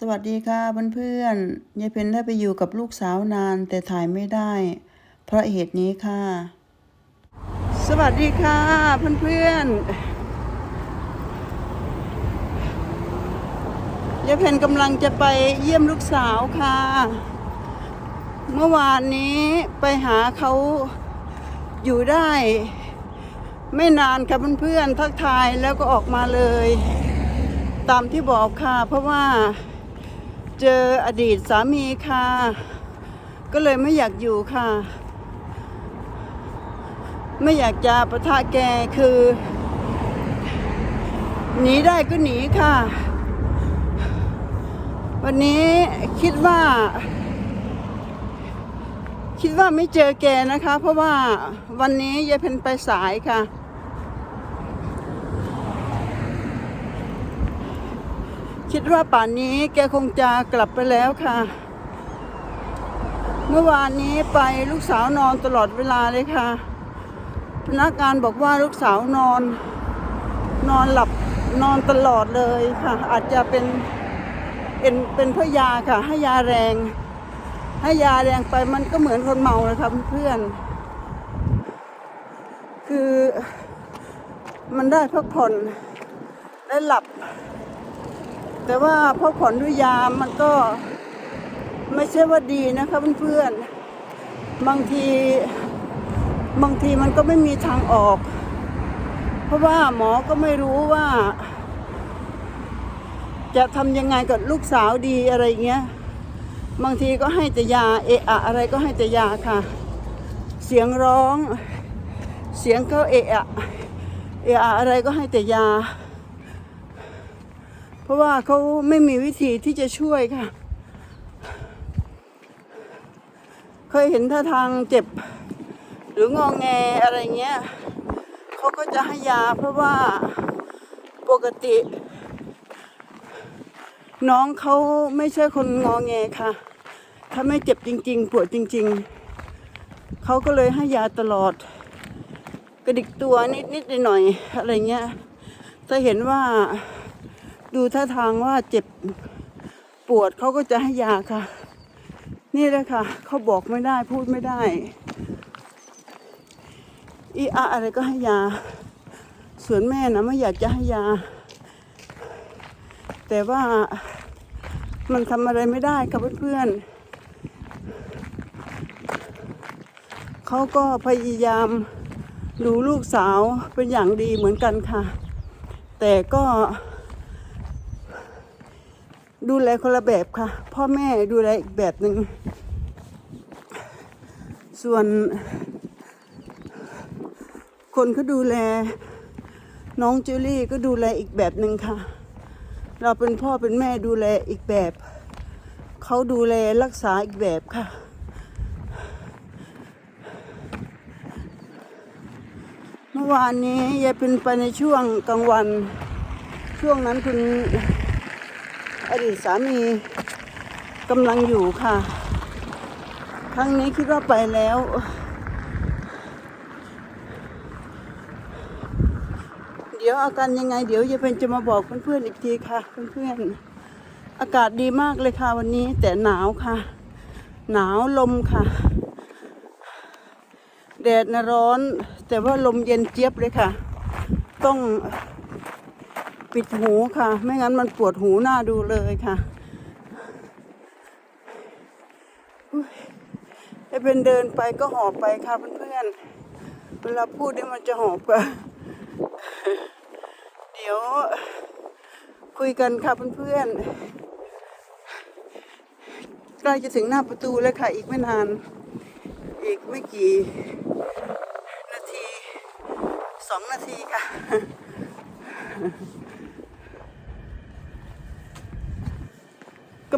สวัสดีค่ะเพื่อนๆยายเพนได้ไปอยู่กับลูกสาวนานแต่ถ่ายไม่ได้ เพราะเหตุนี้ค่ะ สวัสดีค่ะเพื่อนๆยายเพนกำลังจะไปเยี่ยมลูกสาวค่ะ เมื่อวานนี้ไปหาเขาอยู่ได้ ไม่นานค่ะเพื่อนๆทักทายแล้วก็ออกมาเลย ตามที่บอกค่ะเพราะว่า เจออดีตสามีค่ะ ก็เลยไม่อยากอยู่ค่ะ ไม่อยากจะประทะแกคือหนีได้ก็หนีค่ะ วันนี้คิดว่า คิดว่าไม่เจอแกนะคะ เพราะว่าวันนี้ยายเพนไปสายค่ะ คิดว่าป่านนี้แกคงจะกลับไปแล้วค่ะ เมื่อวานนี้ไปลูกสาวนอนตลอดเวลาเลยค่ะ พนักงานบอกว่าลูกสาวนอน นอนหลับนอนตลอดเลยค่ะ อาจจะเป็นเป็นเป็นเพราะยาค่ะ ให้ยาแรง ให้ยาแรงไปมันก็เหมือนคนเมาเลยค่ะเพื่อน คือมันได้พักผ่อนได้หลับ แต่ว่าพักผ่อนด้วยยามันก็ไม่ใช่ว่าดีนะคะเพื่อนๆ บางทีบางทีมันก็ไม่มีทางออก เพราะว่าหมอก็ไม่รู้ว่า จะทำยังไงกับลูกสาวดีอะไรเงี้ย บางทีก็ให้แต่ยาเอะอะอะไรก็ให้แต่ยาค่ะ เสียงร้อง เสียงเขาเอะอะเอะอะอะไรก็ให้แต่ยา เพราะว่าเขาไม่มีวิธีที่จะช่วยค่ะ เคยเห็นท่าทางเจ็บ หรืององแงอะไรเงี้ยเขาก็จะให้ยาเพราะว่าปกติ น้องเขาไม่ใช่คนงองแงค่ะ ถ้าไม่เจ็บจริง ๆ ปวดจริง ๆ เขาก็เลยให้ยาตลอด กระดิกตัวนิดๆหน่อยๆอะไรเงี้ยถ้าเห็นว่า ดูท่าทางว่าเจ็บปวดเขาก็จะให้ยาค่ะ นี่เลยค่ะเขาบอกไม่ได้พูดไม่ได้อีอะอะไรก็ให้ยา ส่วนแม่นะไม่อยากจะให้ยา แต่ว่ามันทำอะไรไม่ได้ค่ะเพื่อนๆเขาก็พยายามดูลูกสาวเป็นอย่างดีเหมือนกันค่ะ แต่ก็ ดูแลคนละแบบค่ะ พ่อแม่ดูแลอีกแบบหนึ่ง ส่วน คนเขาดูแล น้องจูลี่ก็ดูแลอีกแบบหนึ่งค่ะ เราเป็นพ่อเป็นแม่ดูแลอีกแบบ เขาดูแลรักษาอีกแบบค่ะเมื่อวานนี้ยายเป็นไปในช่วงกลางวัน ช่วงนั้นคุณ ดีตสามีกำลังอยู่ค่ะ ครั้งนี้คิดว่าไปแล้ว เดี๋ยวอาการยังไง เดี๋ยวยายเป็นจะมาบอกเพื่อนๆอีกทีค่ะ เพื่อนๆ อากาศดีมากเลยค่ะวันนี้แต่หนาวค่ะ หนาวลมค่ะ แดดนะร้อน แต่ว่าลมเย็นเจี๊ยบเลยค่ะ ต้อง ปิดหูค่ะ ไม่งั้นมันปวดหูหน้าดูเลยค่ะอุ๊ยให้เป็นเดินไปก็หอบไปค่ะเพื่อนๆ เวลาพูดเนี่ยมันจะหอบค่ะเดี๋ยว คุยกันค่ะเพื่อนๆ ใกล้จะถึงหน้าประตูแล้วค่ะ อีกไม่นาน อีกไม่กี่ นาทีสองนาทีค่ะ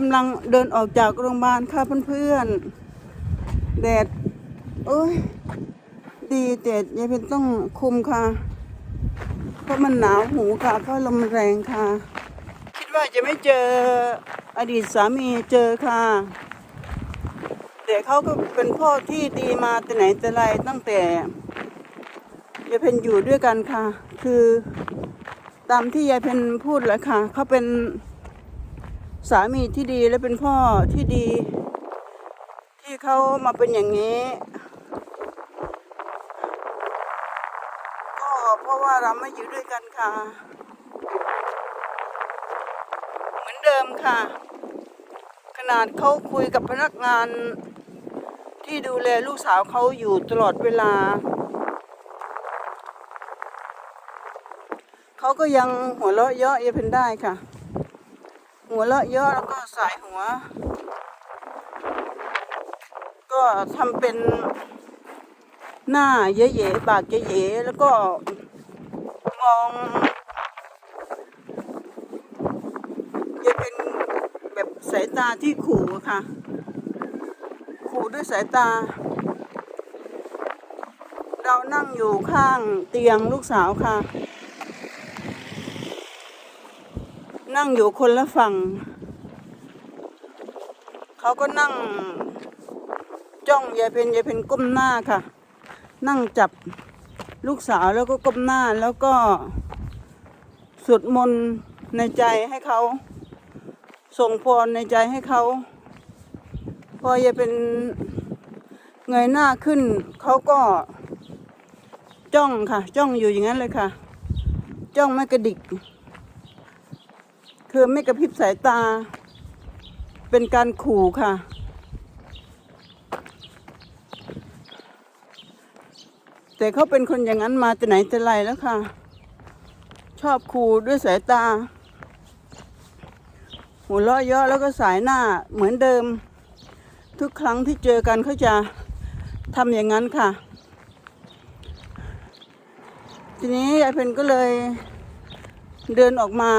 กำลังเดินออกจากโรงพยาบาลค่ะเพื่อนๆแดดโอ้ยดีแต่ยายเป็นต้องคุมค่ะ เพราะมันหนาวหูค่ะ เพราะลมแรงค่ะ คิดว่าจะไม่เจออดีตสามีเจอค่ะแต่เขาก็เป็นพ่อที่ดีมาแต่ไหนแต่ไรตั้งแต่ยายเพนอยู่ด้วยกันค่ะ คือตามที่ยายเพนพูดแหละค่ะเขาเป็น สามีที่ดีและเป็นพ่อที่ดี ที่เขามาเป็นอย่างนี้ก็เพราะว่าเราไม่อยู่ด้วยกันค่ะ เหมือนเดิมค่ะ ขนาดเขาคุยกับพนักงาน ที่ดูแลลูกสาวเขาอยู่ตลอดเวลาเขาก็ยังหัวเราะเยาะเยาเพนได้ค่ะ หัวเราะเยาะแล้วก็สายหัว ก็ทำเป็นหน้าเย่ๆปากเย่ๆแล้วก็มองจะเป็นแบบสายตาที่ขู่ค่ะ ขู่ด้วยสายตา เรานั่งอยู่ข้างเตียงลูกสาวค่ะ นั่งอยู่คนละฝั่ง เขาก็นั่ง จ้องยายเพนยายเพนก้มหน้าค่ะ นั่งจับลูกสาวแล้วก็ก้มหน้าแล้วก็สวดมนต์ในใจให้เขาส่งพรในใจให้เขา พอยายเป็นเงยหน้าขึ้น เขาก็จ้องค่ะ จ้องอยู่อย่างนั้นเลยค่ะ จ้องไม่กระดิก คือไม่กระพริบสายตา เป็นการขู่ค่ะ แต่เขาเป็นคนอย่างนั้นมาแต่ไหนแต่ไรแล้วค่ะ ชอบขู่ด้วยสายตา หัวเราะเยาะแล้วก็สายหน้าเหมือนเดิม ทุกครั้งที่เจอกันเขาจะทำอย่างนั้นค่ะ ทีนี้ยายเพนก็เลยเดินออกมา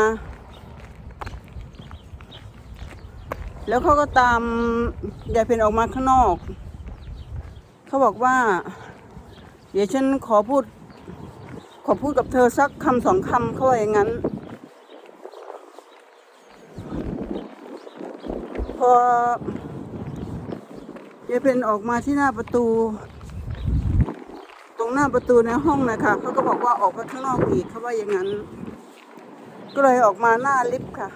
แล้วเขาก็ตามยายเพนออกมาข้างนอก เขาบอกว่า เดี๋ยวฉันขอพูด ขอพูดกับเธอสักคำสองคำเขาว่าอย่างนั้น พอยายเพนออกมาที่หน้าประตู ตรงหน้าประตูในห้องนะคะเขาก็บอกว่าออกไปข้างนอกอีกเขาว่าอย่างนั้น ก็เลยออกมาหน้าลิฟต์ค่ะ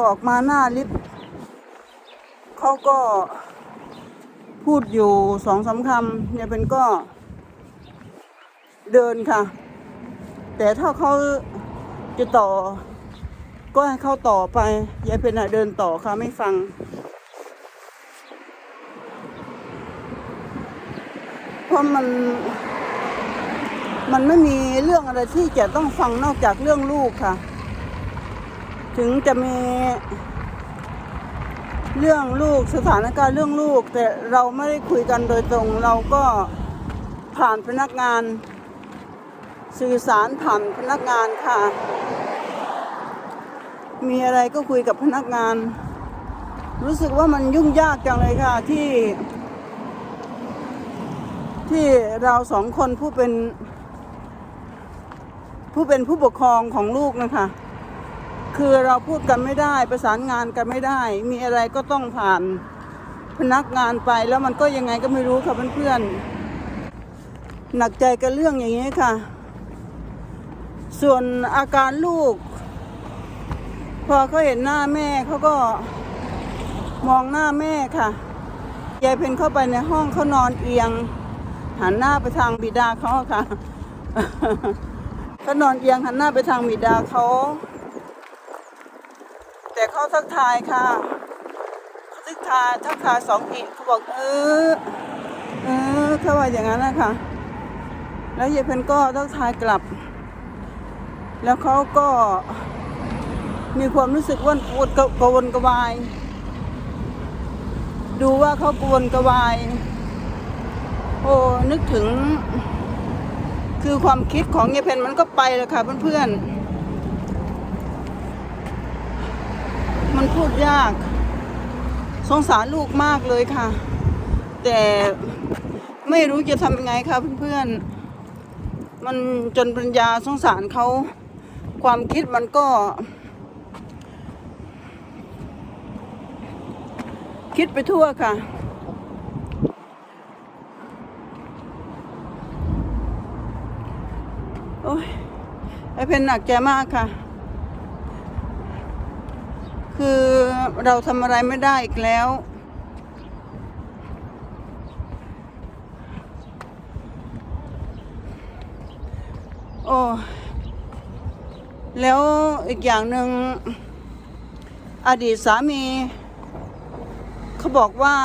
อออกมาหน้าลิฟต์เขาก็พูดอยู่สองสามคำยายเป็นก็เดินค่ะ แต่ถ้าเขาจะต่อ ก็ให้เขาต่อไปยายเป็นอะเดินต่อค่ะไม่ฟัง เพราะมัน มันไม่มีเรื่องอะไรที่จะต้องฟังนอกจากเรื่องลูกค่ะ ถึงจะมีเรื่องลูกสถานการณ์เรื่องลูก แต่เราไม่ได้คุยกันโดยตรง เราก็ผ่านพนักงาน สื่อสารผ่านพนักงานค่ะ มีอะไรก็คุยกับพนักงาน รู้สึกว่ามันยุ่งยากจังเลยค่ะที่ ที่เราสองคนผู้เป็น ผู้เป็นผู้ปกครองของลูกนะคะ คือเราพูดกันไม่ได้ ประสานงานกันไม่ได้ มีอะไรก็ต้องผ่านพนักงานไปแล้วมันก็ยังไงก็ไม่รู้ค่ะเพื่อนๆหนักใจกับเรื่องอย่างนี้ค่ะ ส่วนอาการลูก พอเขาเห็นหน้าแม่เขาก็มองหน้าแม่ค่ะยายเพนเข้าไปในห้องเขานอนเอียง หันหน้าไปทางบิดาเขาค่ะเขานอนเอียงหันหน้าไปทางบิดาเขา แต่เขาทักทายค่ะทักทายทักทายสองทีเขาบอกเออเออเขาว่าอย่างนั้นนะคะแล้วยายเพนก็ทักทายกลับ แล้วเขาก็มีความรู้สึกว่าปวดกระวนกระวาย ดูว่าเขากระวนกระวาย โอ้นึกถึง คือความคิดของยายเพนมันก็ไปแล้วค่ะเพื่อนๆ มันพูดยาก สงสารลูกมากเลยค่ะ แต่ไม่รู้จะทำยังไงค่ะเพื่อนๆ มันจนปัญญาสงสารเขาความคิดมันก็ คิดไปทั่วค่ะโอ้ยไอเพนหนักใจมากค่ะ คือเราทำอะไรไม่ได้อีกแล้ว โอ้แล้วอีกอย่างหนึ่งอดีตสามีเขาบอกว่า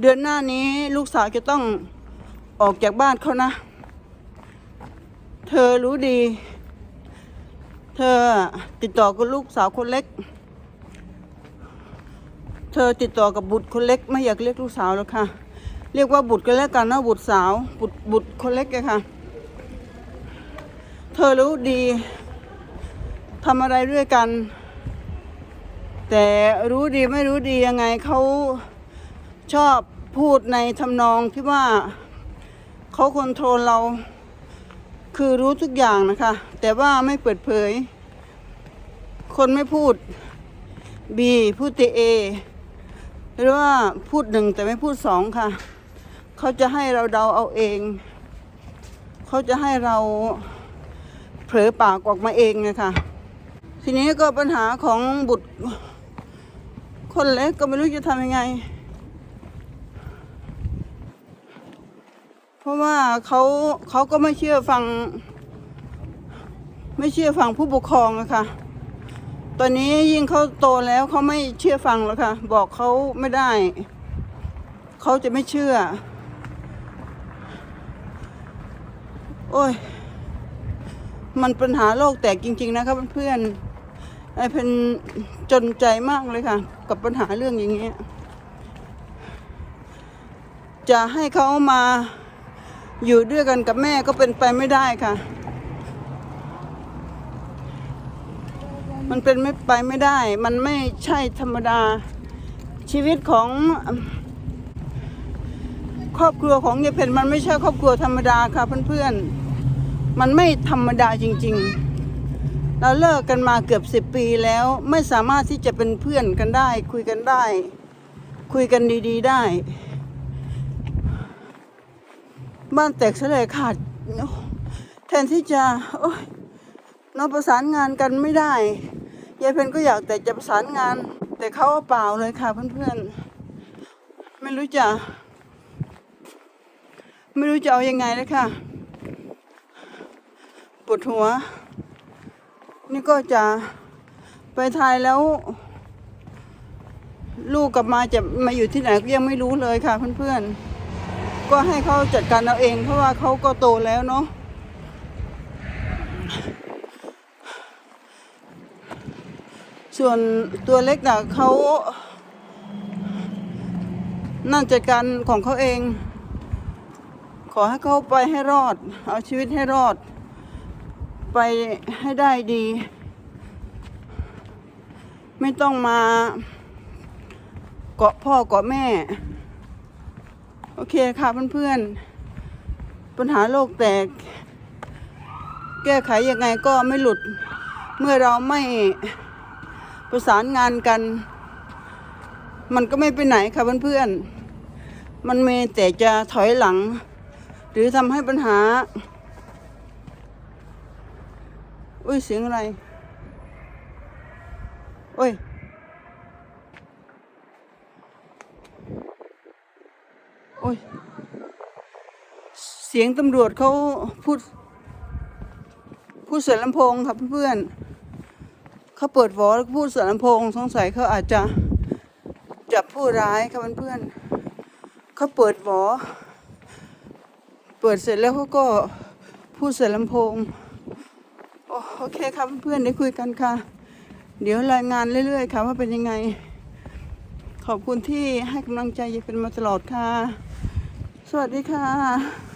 เดือนหน้านี้ลูกสาวจะต้องออกจากบ้านเขานะ เธอรู้ดี เธอติดต่อกับลูกสาวคนเล็ก เธอติดต่อกับบุตรคนเล็ก ไม่อยากเรียกลูกสาวแล้วค่ะ เรียกว่าบุตรกันแล้วกันนะบุตรสาว บุตรบุตรคนเล็กเลยค่ะ เธอรู้ดีทำอะไรด้วยกัน แต่รู้ดีไม่รู้ดียังไงเขาชอบพูดในทำนองที่ว่าเขาคอนโทรลเรา คือรู้ทุกอย่างนะคะ แต่ว่าไม่เปิดเผย คนไม่พูด B พูดแต่ A หรือว่าพูดหนึ่งแต่ไม่พูดสองค่ะ เขาจะให้เราเดาเอาเอง เขาจะให้เราเผลอปากออกมาเองนะคะทีนี้ก็ปัญหาของบุตร คนเล็กก็ไม่รู้จะทำยังไง เพ ราะว่าเขาเขาก็ไม่เชื่อฟัง ไม่เชื่อฟังผู้ปกครองอะค่ะตอนนี้ยิ่งเขาโตแล้วเขาไม่เชื่อฟังแล้วค่ะ บอกเขาไม่ได้ เขาจะไม่เชื่อ โอ้ย มันปัญหาโลกแตกจริง ๆ นะครับเพื่อนๆไอ้เป็นจนใจมากเลยค่ะ กับปัญหาเรื่องอย่างเงี้ยจะให้เขามา อยู่ด้วยกันกับแม่ก็เป็นไปไม่ได้ค่ะ มันเป็นไม่ไปไม่ได้ มันไม่ใช่ธรรมดา ชีวิตของครอบครัวของยายเพนมันไม่ใช่ครอบครัวธรรมดาค่ะเพื่อนๆ มันไม่ธรรมดาจริง ๆ เราเลิกกันมาเกือบสิบปีแล้วไม่สามารถที่จะเป็นเพื่อนกันได้ คุยกันได้ คุยกันดี ๆ ได้ บ้านแตกเสลยขาดแทนที่จะโอ้ยเราประสานงานกันไม่ได้ยายเพนก็อยากแต่จะประสานงาน แต่เขาเอาเปล่าเลยค่ะเพื่อนๆ ไม่รู้จะ ไม่รู้จะเอายังไงเลยค่ะปวดหัว นี่ก็จะไปไทยแล้ว ลูกกลับมาจะมาอยู่ที่ไหนก็ยังไม่รู้เลยค่ะเพื่อนๆ ก็ให้เขาจัดการเอาเอง เพราะว่าเขาก็โตแล้วเนาะส่วนตัวเล็กน่ะเขานั่นจัดการของเขาเอง ขอให้เขาไปให้รอด เอาชีวิตให้รอด ไปให้ได้ดี ไม่ต้องมาเกาะพ่อเกาะแม่ โอเคค่ะเพื่อนๆ ปัญหาโลกแตก แก้ไขยังไงก็ไม่หลุด เมื่อเราไม่ประสานงานกัน มันก็ไม่ไปไหนค่ะเพื่อนๆ มันมีแต่จะถอยหลัง หรือทำให้ปัญหา อุ้ยเสียงอะไรโอ้ย อ้ย เสียงตำรวจเขาพูด พูดเสียงลำโพงครับเพื่อนเขาเปิดวอลแล้วก็พูดเสียงลำโพง สงสัยเขาอาจจะจับผู้ร้ายครับเพื่อนเขาเปิดวอลเปิดเสร็จแล้วเขาก็พูดเสียงลำโพงโอโอเคครับเพื่อนได้คุยกันค่ะ เดี๋ยวรายงานเรื่อยๆค่ะว่าเป็นยังไง ขอบคุณที่ให้กำลังใจยเป็นมาตลอดค่ะ สวัสดีค่ะ